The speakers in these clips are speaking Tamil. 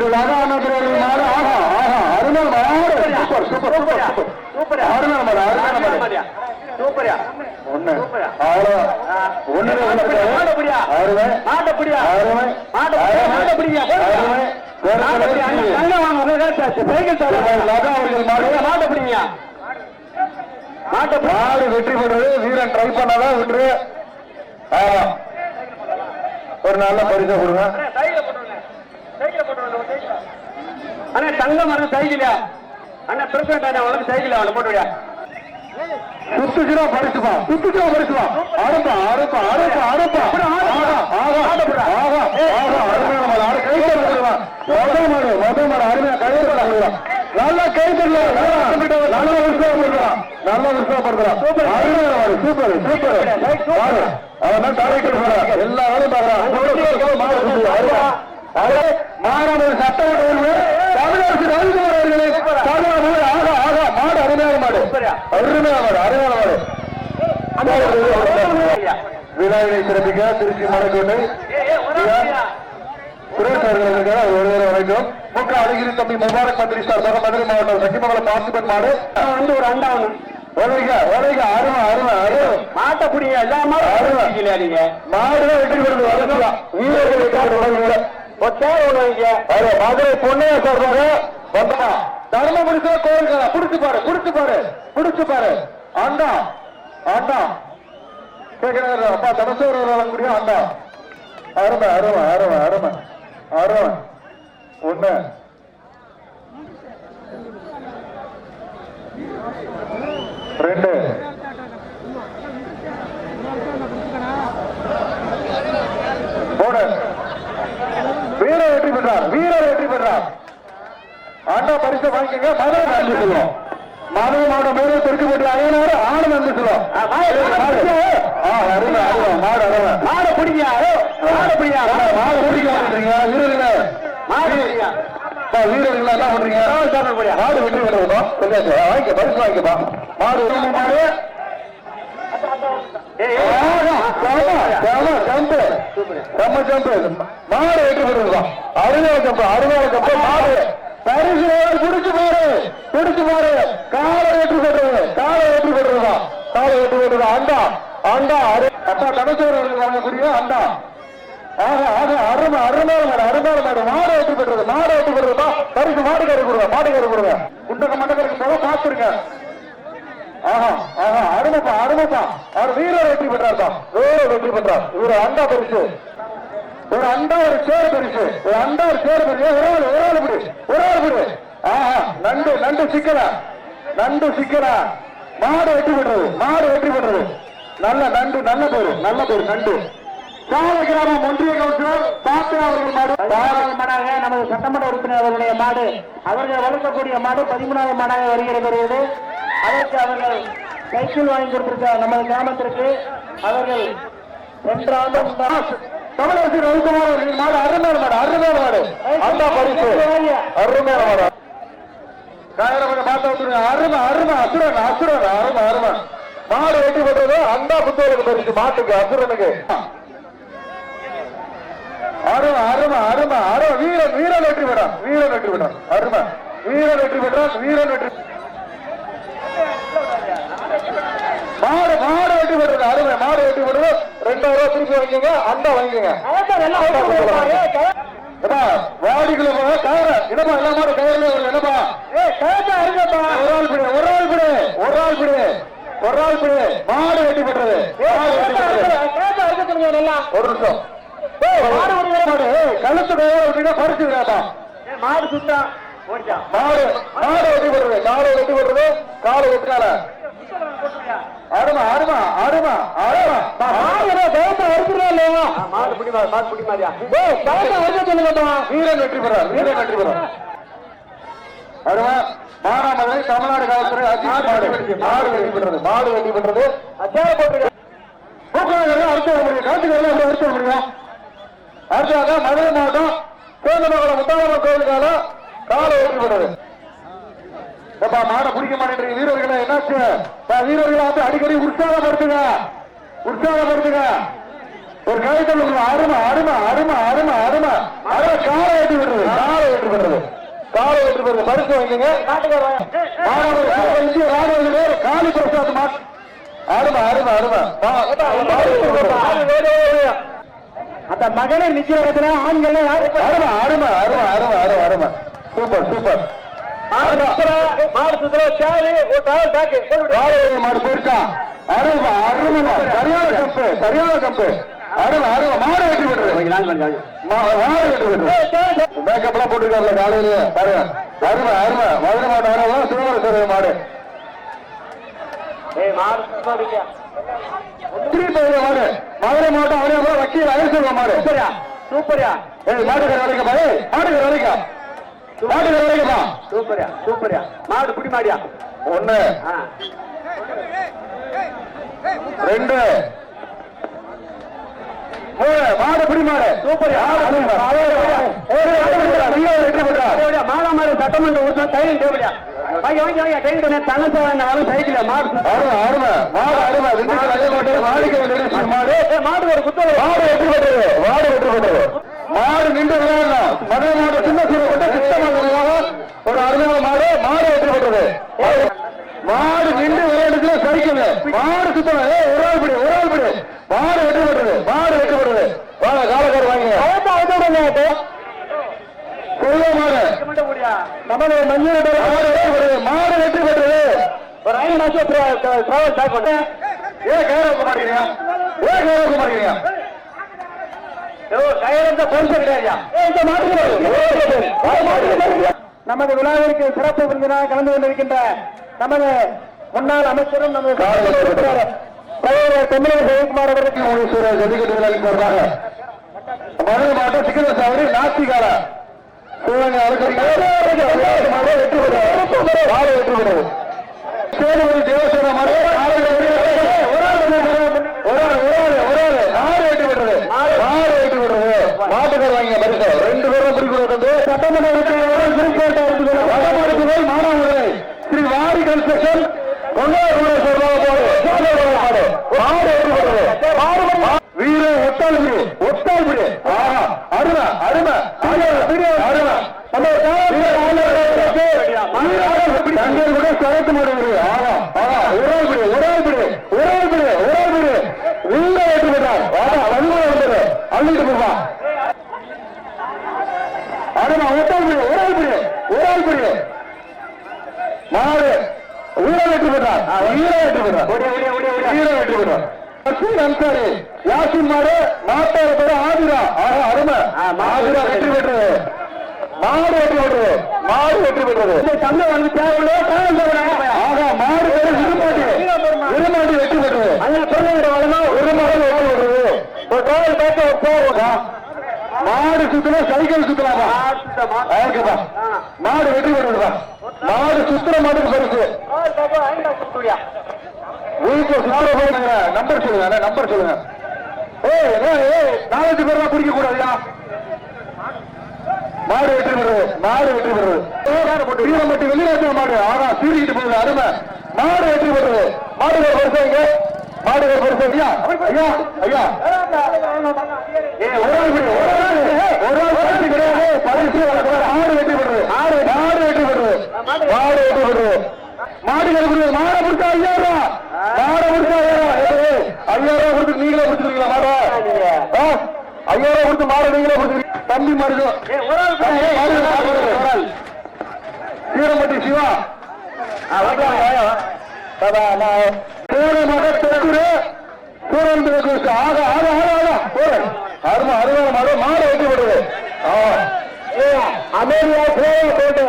திரு லதா ஆஹா ஆஹா அருமை மாடு சூப்பர் சூப்பர் சூப்பர் சூப்பர் மாடு மாடு சூப்பரா ஒண்ணு ஒண்ணு மாட்டப்படியா அருமை மாட்டப்படியா அருமை மாட்டப்படியா அருமை வெற்றி பெறுறது வீரன் ட்ரை பண்ணாதான் விட்டுரு ஒரு நல்ல பரிசை கொடுங்க. அண்ணா தங்கம் வர சைக்கிளா அண்ணா பிரசிடண்ட் உனக்கு சைக்கிள் அவனை போட்டுவியா சுத்துச்சுனா பரிசுமா சுத்துச்சுனா பரிசுமா அறுப்பா அறுப்பா அறுப்பா அறுப்பா கை தருவா நல்லா கை தருவா நல்ல உற்சாகப்படுத்தலாம் நல்ல மாடு சூப்பர் சூப்பர் அவன் டைரக்டர் போறான் எல்லா வேலையும் பாக்குறான் மாறாமல் சட்டம் தமிழரசு ரவிக்குமார் அவர்களே தமிழ் ஆகா ஆகா மாடு அருமையான சிறப்பிக்க திருச்சி மலைக்கோட்டை. சுரேஷ் அவர்கள் இருக்கிறார் அவர் ஒருவரை வணக்கம். முக்க அழகிரி தம்பி முபாரக் மந்திரி சார் மதுரை மாவட்டம் சக்கிமங்கலம் பார்த்திபன் மாடு வந்து ஒரு அண்டா ஒண்ணு ஒழுங்க ஒழுங்க அருமை அருமை அருமை மாட்டப்படியா எல்லா மாடும் நீங்க? மாடு வெற்றி வீரர்கள் சேர் வைங்க. அரே மதுரை பொண்ணையா சொல்றாங்க. வந்தா. தர்மபுரிசா கோயில்களா புடிச்சு பாரு புடிச்சு பாரு புடிச்சு பாரு. ஆண்டா ஆண்டா. கேட்கிறாரு அப்பா தனசோர் வரக்கூடிய ஆண்டா. அருமை அருமை அருமை அருமை. அருமை ஒண்ணு ரெண்டு மூணு வீர வெற்றி பெற்றார் வீர வெற்றி பெற்றார் ஆண்டா பரிசு வாங்கிக்கங்க மதுரை நன்றி சொல்லுவோம் மதுரை மாவட்டம் மேலே தெற்கு போட்டி அயனாறு ஆணு நன்றி சொல்லுவோம் ஆ, அருமை, அருமை, மாடு அருமை. மாடை பிடிக்கியா மாடை பிடிக்கியா மாடு, மாடு ஓடிக்க மாட்டேங்கிறீங்க, வீரர்களே. மாடு வீரர்களே என்ன பண்றீங்க? மாடு வெற்றி சொல்லியாச்சு வாங்கிக்க பரிசு வாங்கிக்கப்பா மாடு. மாடு. மாடு வெற்றி அருமையான ஜம்பு அருமையான ஜம்பு மாடு. பரிசு வேறு பிடிச்சு பாரு காலை வெற்றி பெற்றது. காலை வெற்றி பெற்றிருக்கோம் காலை வெற்றி பெற்றது. அண்டா அண்டா அரு அப்பா கணச்சோர் வாங்கக்கூடிய அண்டா ஆக ஆக அருமை அருமையான மேடம் அருமையான மேடம். மாடு ஏற்றி பெற்றது மாடு ஏற்றி பெற்றதுப்பா பரிசு மாடுக்காரி கொடுங்க மாடு கறி கொடுங்க. குண்டக மண்டகருக்கு போக பார்த்துருங்க ஆஹா ஆஹா அருமைப்பா அருமைப்பா. அவர் வீரர் வெற்றி பெற்றார்ப்பா. வீரர் வெற்றி பெற்றார். இவர் அண்டா பரிசு. ஒரு அண்டா ஒரு சேர் பரிசு. ஒரு அண்டா ஒரு சேர் பரிசு. ஒரு ஆள் ஒரு ஆள் பிடி. ஒரு ஆள் ஆஹா நண்டு நண்டு சிக்கல? நண்டு சிக்கல? மாடு வெற்றி பெற்றது. மாடு வெற்றி பெற்றது. நல்ல நண்டு நல்ல பேரு நல்ல பேரு நண்டு. சால கிராமம் ஒன்றிய கவுன்சிலர் பாத்து அவர்கள் மாடு. மாடாக நமது சட்டமன்ற உறுப்பினர் அவர்களுடைய மாடு அவர்கள் வளர்க்கக்கூடிய மாடு பதிமூணாவது மாடாக வருகிறது அதற்கு அவர்கள் சைக்கிள் வாங்கி கொடுத்திருக்க நமது கிராமத்திற்கு. அவர்கள் சென்ற ஆண்டும் தான் தமிழரசு ரவிக்குமார் அவர்கள் மாடு அருமையான மாடு அருமையான மாடு. அண்டா பரிசு அருமையான மாடு. காயரமனை பார்த்து வந்துருங்க அருமை அருமை அசுரன் அசுரன் அருமை அருமை. மாடு வெட்டி போட்டது அண்டா புத்தகத்துக்கு பரிசு மாட்டுக்கு அசுரனுக்கு. அருமை அருமை அருமை அருமை. வீரன் வீரன் வெற்றி பெறான் வீரன் வெற்றி பெறான். அருமை. வீரன் வெற்றி பெற்றான் வீரன் வெற்றி மாடு மாடு வெட்டி பெற்றது அருமை. மாடு வெட்டி பெற்றது ரெண்டாயிரம் ரூபாய் திருப்பி வாங்கிக்கோங்க அண்டா வாங்கிக்கோங்க. வாடிக்குள்ள போக கயிறு என்னப்பா எல்லா மாடு கயிறுல என்னப்பா ஒரு ஆள் பிடி ஒரு ஆள் பிடி ஒரு ஆள் பிடி. ஒரு ஆள் பிடி மாடு வெட்டி பெற்றது ஒரு நிமிஷம். கழுத்து விட்டீங்கன்னா பறிச்சு விடாப்பா மாடு சுத்தா மாடு மாடு வெட்டி பெற்றது காலை வெட்டி பெற்றது காலை வெட்டினால. அருமா அருமா அருமா அருமா. மாடு தேவத்தை வருகிறா இல்லையா மாடு பிடி மாடு பிடி மாதிரியா ஏய், கழுத்தை வருக சொல்லுங்கப்பா வீரன் வெற்றி பெறார் வீரன் வெற்றி பெறார். அருமா. மானாமலை தமிழ்நாடு காவல்துறை அஜித் மாடு மாடு வெற்றி பெற்றது. மாடு வெற்றி பெற்றது. முடியும் முடியும் அடுத்ததாக மதுரை மாவட்டம் சேந்தமங்கலம் முத்தாரம்மன் கோயிலுக்கால காலை வெற்றி பெற்றது. ஏப்பா மாடை பிடிக்க மாட்டேன்றீங்க. வீரர்களை என்னாச்சு? வீரர்களை வந்து அடிக்கடி உற்சாகப்படுத்துங்க. உற்சாகப்படுத்துங்க. ஒரு கை சொல்லுங்க. அருமை அருமை அருமை அருமை அருமை. அருமை காலை வெட்டி விடுறது காலை வெட்டி விடுறது வெற்றி பெறுது பரிசு வாங்கிங்க மாணவர் ராணுவ வீரர் காளி பிரசாத் மா அருமை அருமை அருமை அந்த மகனை நிக்கிற இடத்துல ஆண்கள் அருமை அருமை அருமை அருமை அருமை அருமை சூப்பர் சூப்பர் மாடு மாடு போயிருக்கான் அருமை அருமை. சரியான கம்பு சரியான கம்பு. அருமை அருமை. மாடு வெற்றி பெற்றது மாடு வெற்றி பெற்றது மேக்கப் எல்லாம் போட்டுருக்காருல காலையில பாருங்க. அருமை அருமை. மதுரை மாடு சிவகர மாடு. ஏய் மாடு மாடு. மதுரை மாவட்டம் அவரே கூட வக்கீல் அயல்செல்வ மாடு. சூப்பரியா சூப்பரியா மாட்டுக்கார வரைக்கும் ஏய் மாட்டுக்கார வரைக்கும் மாட்டுக்கார வரைக்கும்ப்பா சூப்பரியா சூப்பரியா மாடு புடி மாடியா? ஒண்ணு. ரெண்டு. மாடு பிடி மாடு சூப்பர் மாடா மாடு சட்டமன்ற உறுப்பினர் தைரியம் தேவையா வாங்கி வாங்கி வாங்கி தைரியம் தங்கத்தை வாங்க சைக்கிள் மாடு அருமை அருமை மாடு அருமை மாடு ஏய், மாடு ஒரு குத்தல் மாடு வெற்றி பெற்றது மாடு வெற்றி பெற்றது மாடு நின்று விளையாடலாம் மதுரை மாடு சின்ன சூழல் சித்தமாக ஒரு அருமையான மாடு மாடு வெற்றி பெற்றது மாடு நின்று விளையாடுச்சுல சரிக்கல மாடு சுத்தம் ஒரு ஆள் பிடி ஒரு ஆள் பிடி. மாடு வெற்றி பெற்றது மாடு வெற்றி பெற்றது வாங்க காலக்கார வாங்க சொல்ல மாடு. நமது மஞ்சள் மாடு வெற்றி பெற்றது மாடு வெற்றி பெற்றது ஒரு ஐந்து மாசம் டிராவல் பேக் பண்ணேன் ஏன் கையில வைக்க மாட்டேங்கிறீங்க ஏன் வைக்க மாட்டேங்கிறீங்க கையில பரிசு கிடையாது நமது விழாவிற்கு சிறப்பு விருந்தினராக கலந்து கொண்டிருக்கின்ற நமது முன்னாள் அமைச்சரும் நமது சகோதரர் தமிழக ஜெயக்குமார் அவர்களுக்கு ஈஸ்வரர் ஜல்லிக்கட்டு விளையாடுறாங்க மதுரை மாவட்டம் சிக்கன சாவடி நாஸ்திகார வெற்றி பெற்றது சேதுபதி தேவசேன மாட்டுக்கார வாங்க பரிசு ரெண்டு பேரும் குறிப்பிட வந்து சட்டமன்ற மாணவர்களை. திருவாரி வாரி கன்ஸ்ட்ரக்ஷன் கொண்டாட மாடு வீர ஒட்டாள் விடு ஒட்டாள் விடு. ஆஹா அருமை அருமை. அருமை சரத்து மாடு விடு. ஆஹா ஆஹா ஒரே விடு ஒரே விடு ஒரே விடு ஒரே விடு. வீர வெற்றி பெற்றார் வன்முறை வந்தது. அள்ளிட்டு போவா அருமை ஒட்டாள் விடு ஒரே விடு. மாடு வீர வெற்றி பெற்றார். வீர வெற்றி பெற்றார். வீர வெற்றி பெற்றார். அன்சாரி யாசின் மாடு மாட்டார பேரு ஆதிரா. ஆஹா அருமை. ஆதிரா வெற்றி பெற்றது. மாடு வெற்றி பெற்றது. மாடு வெற்றி பெற்றது. தங்க வந்து தேவையில்லை ஆகா மாடு பேரு விரும்பாட்டி. விரும்பாட்டி வெற்றி பெற்றது. அந்த சொல்லுகிற வளமா? ஒரு மாடு வெற்றி பெற்றது ஒரு கோவில் பேச போகுதா மாடு சுத்தலாம் சைக்கிள் சுத்தலாமா மாடு வெற்றி பெற்றதுப்பா மாடு சுத்துற மாட்டுக்கு பரிசு. வீட்டுல சுத்தர போயிருங்க நம்பர் சொல்லுங்க நம்பர் சொல்லுங்க. ஏய் ஏய், நாலஞ்சு பேர் தான் குடிக்க கூடாதுயா மாடு வெற்றி பெறுது மாடு வெற்றி பெறுது. வீரம்பட்டி வெளிநாட்டு மாடு. ஆனா சீறிக்கிட்டு போகுது அருமை. மாடு வெற்றி பெறுது. மாடுகள் பரிசு மாடுகள் பரிசு ஐயா ஐயா ஐயா. ஒரு ஆள் ஒரு ஆள் கிடையாது பரிசு. மாடு வெற்றி பெறுது. மாடு மாடு வெற்றி பெறுது. மாடு வெற்றி பெறுது. மாடுகள் கொடுக்குது மாடை கொடுத்தா ஐயாயிரம் ரூபா. மாடை கொடுத்தா ஏய், ஐயாயிரம் ரூபா கொடுத்து நீங்களே கொடுத்துருக்கீங்களா மாடை? ஐயாயிரம் ரூபா கொடுத்து மாடை நீங்களே கொடுத்துருக்கீங்க தம்பி மாடு சீரம்பட்டி சிவா. சூரமக தெற்குரு சூரன் தெற்கு ஆக ஆக ஆக ஆக. போறேன் அருமை அருமையான மாடு மாடு வெட்டி விடுது அமேரியா போய் போட்டு.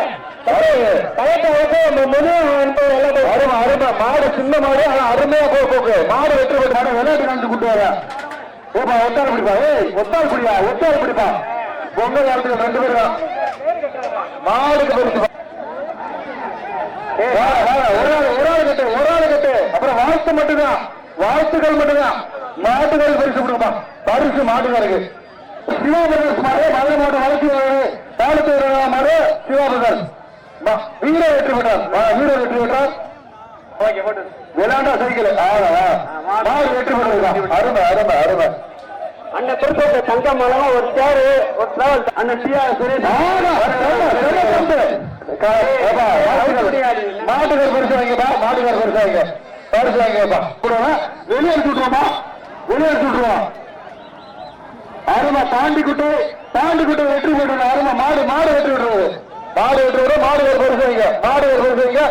அருமை அருமை. மாடு சின்ன மாடு ஆனா அருமையா போ போக்கு. மாடு வெற்றி பெற்று மாடு விளையாட்டு காமிச்சு கூட்டு வர. ஏப்பா ஒத்தாள் பிடிப்பா. ஏய் ஒத்தாள் பிடிப்பா ஒத்தாள் பிடிப்பா. பொங்கல் காலத்துக்கு ரெண்டு பேரும். தான். மாடுக்கு பரிசு வா, வா, ஒரு ஆள் ஒரு ஆள் கட்டு ஒரு ஆள் கட்டு அப்புறம் வாழ்த்து மட்டும்தான் வாழ்த்துக்கள் மட்டும்தான் மாட்டுகள் பரிசு கொடுப்பா பரிசு மாட்டுக்காருக்கு சிவாபுரம் மாடு மதுரை மாவட்டம் வளர்ச்சி தாளத்து மாடு சிவாபுரம் வீர வெற்றி பெற்றார் வீர வெற்றி பெற்றார் விளையாண்டா சைக்கிள். மாடு வெற்றி பெற்றது அருமை அருமை அருமை அண்ணன் குறிப்பிட்ட தங்கம் மூலமா ஒரு சேரு ஒரு டிராவல் அண்ணன் டிஆ சுரேஷ் ஆமா, செல்ல, செல்ல கம்பு. க- ஏப்பா, மாட்டுக்கார் மாட்டுக்கார் பரிசு வாங்கிப்பா மாட்டுக்கார் பரிசு வாங்க பரிசு வாங்கிப்பா கூடவா வெளியே எடுத்து விட்டுருவோமா வெளியே எடுத்து விட்டுருவோம் அருமா தாண்டி குட்டு தாண்டி குட்டு வெற்றி பெற்றது அருமா மாடு மாடு வெற்றி விடுறது மாடு வெற்றி விட மாடு ஒரு பரிசு வைங்க மாடு ஒரு பரிசு வைங்க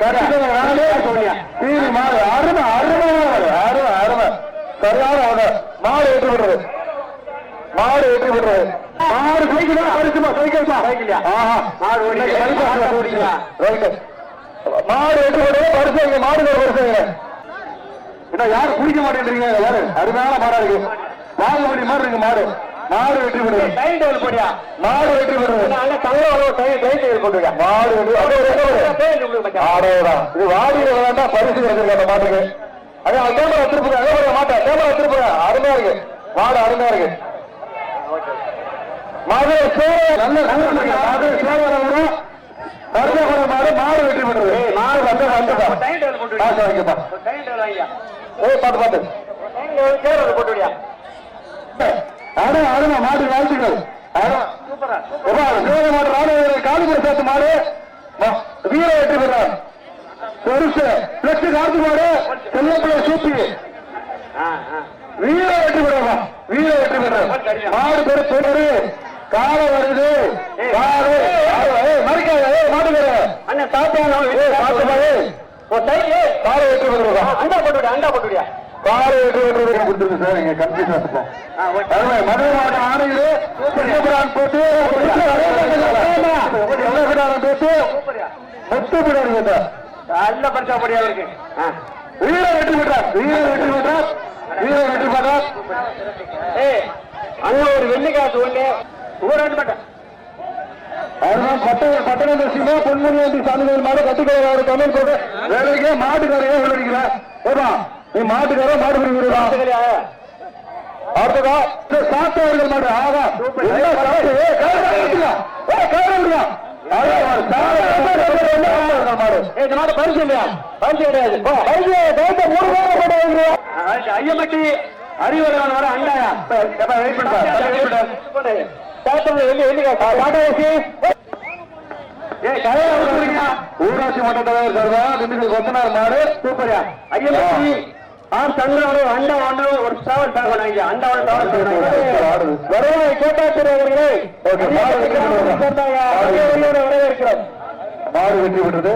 கட்டிக்கங்க நானே தீனி மாடு அருமை அருமை அருமை அருமை. சரியான ஆர்டர். மாடு வெற்றி விடுறது மாடு வெற்றி பெற்றது. மாடு சைக்கிளா? பரிசுமா சைக்கிள்மா? சைக்கிளா? ஆஹா. மாடு? ரைட்டு. மாடு வெற்றி பெற்றது பரிசு வைங்க மாடு ஒரு பரிசு வைங்க என்ன யாரும் குடிக்க மாட்டேன்றீங்க? யாரு? அருமையான மாடா இருக்கு. பாகுபலி மாதிரி இருக்கு மாடு. மாடு வெற்றி பெற்றது டைம் டேபிள் போடியா? மாடு வெற்றி பெற்றது நல்ல தங்க அளவு டைம் டைம் டேபிள் போட்டுருக்க மாடு வெற்றி ஆடோதான் இது வாடியில வேண்டாம் பரிசு கிடைச்சிருக்கு அந்த மாட்டுக்கு. அது அந்த கேமரா திருப்புங்க அதே மாதிரி மாட்டேன் கேமரா திருப்புங்க அருமையா இருக்கு. மாடு அருமையா இருக்கு. மாடு சேர நல்ல நல்ல மாடு கருதகுணம் மாடு மாடு வெற்றி பெற்றது. மாடு வந்து போட்டுருக்க காசு வாங்கிப்பா. ஏய் பாத்து பாத்து. டைம் டேபிள் சேர் போட்டுவியா அட அருமா மாடு வாழ்த்துக்கள். சிவகங்கை மாடு ராணுவ காலிபுர சேர்த்து மாடு. ம- வீர வெற்றி பெறார் பெருசு. பிளக்ஸ் காத்து மாடு. செல்லப்பிள்ளை சூப்பி. ஆ ஆ. வீர வெற்றி பெறாமா வீர வெற்றி பெறார் மாடு பெரு பெரு. கால வருது. காடு மறிக்காத. ஏய், மாடு பெரு அண்ணன் சாப்பிட்டா பாரு. சைக்கிள் கால வெற்றி பெறுவா அண்டா போட்டுவியா அண்டா போட்டுவியா கால வெற்றி கொடுத்துருக்கு சார் இங்க கன்ஃபியூஷன் இருக்கும் ஆ ஓகே. அருமை. மதுரை மாவட்டம் ஆணையர் சிங்கபுரான் போட்டு சிங்கபுரான் போட்டு முத்துப்பிடாரு கேட்டார் நல்ல பரிசா படியா இருக்கு. வீர வெற்றி பெற்றார். வீர வெற்றி பெற்றார். வீர வெற்றி பெற்றார். ஏய் அண்ணன் ஒரு வெள்ளிக்காசு ஒண்ணு ஊராண்டு மாட்டேன் அதனால் பட்ட பட்டண சிவா பொன்முனி என்று சாமிகள் மாடு கட்டுக்கொள்ள தமிழ் போட்டு வேலைக்கே மாட்டுக்காரையே விளைவிக்கிறார் ஏதா நீ மாட்டுக்காரோ மாடு பிடிக்கிறா அடுத்ததா சாத்தவர்கள் மாடு. ஆகா பரிசு இல்லையா? பரிசு கிடையாது. ஐயம்பட்டி அறிவுரைவன் வர அண்டாயா வெயிட் பண்ணுப்பா, ஊராட்சி மன்ற தலைவர் சார்பா திண்டுக்கல் கொத்தனார் மாடு. சூப்பரியா. ஐயம்பட்டி ஆர் சங்கரோட அண்டா ஒன்று ஒரு டிராவல் பேக் வாங்க அண்டா ஒன்று டிராவல் வருவாய் மாடு வெற்றி பெற்றது. வரவேற்கிறோம். மாடு வெற்றி பெற்றது.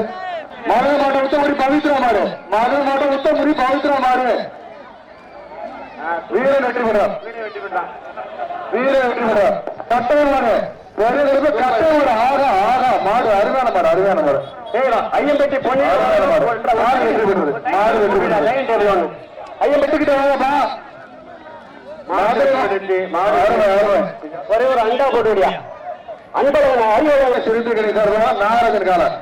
மதுரை மாட்டை விட்ட முடி பவித்ரா மாடு. மதுரை மாட்டை விட்ட முடி பவித்ரா மாடு. வீரன் வெற்றி பெறார் வீரன் வெற்றி பெறார் கட்டையன் மாடு பெரிய கட்டை மாடு ஆகா ஆகா மாடு அருமையான மாடு அருமையான மாடு. ஐயம்பட்டி பொண்ணு மாடு. வெற்றி பெற்றது மாடு வெற்றி பெற்றது ஐயன் பெற்றுக்கிட்ட வாங்கப்பா. ஒரே ஒரு அண்டா போட்டு விடியா அன்பழகன் அறிவுரை சிறுத்தை கிடைத்தார் நாகராஜன் காலம்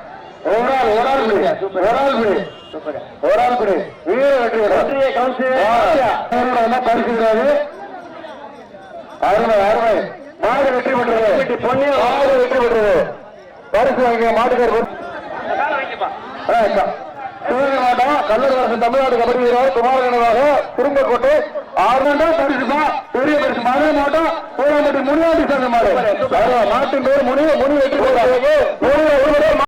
ஒரு ஆள் ஒரு ஆள் பிடி. ஒரு ஆள் பிடி. ஒரு ஆள் பிடி. வீர வெற்றி என்ன பரிசுகிறாரு அருமை அருமை. பெற்றது பொண்ணு மாடு வெற்றி பெற்றது. பரிசு வாங்கிய மாட்டுக்கார் சிவகங்கை மாவட்டம் கல்லூரி அரசு தமிழ்நாடு கபடி வீரர் குமாரகனவாக திரும்பக்கோட்டை ஆறு பரிசுமா பெரிய பரிசு மதுரை மாவட்டம் மட்டும் முனியாண்டி சேர்ந்த மாடு. மாட்டின் பேர் முனி முனி வெற்றி பெற்றார்.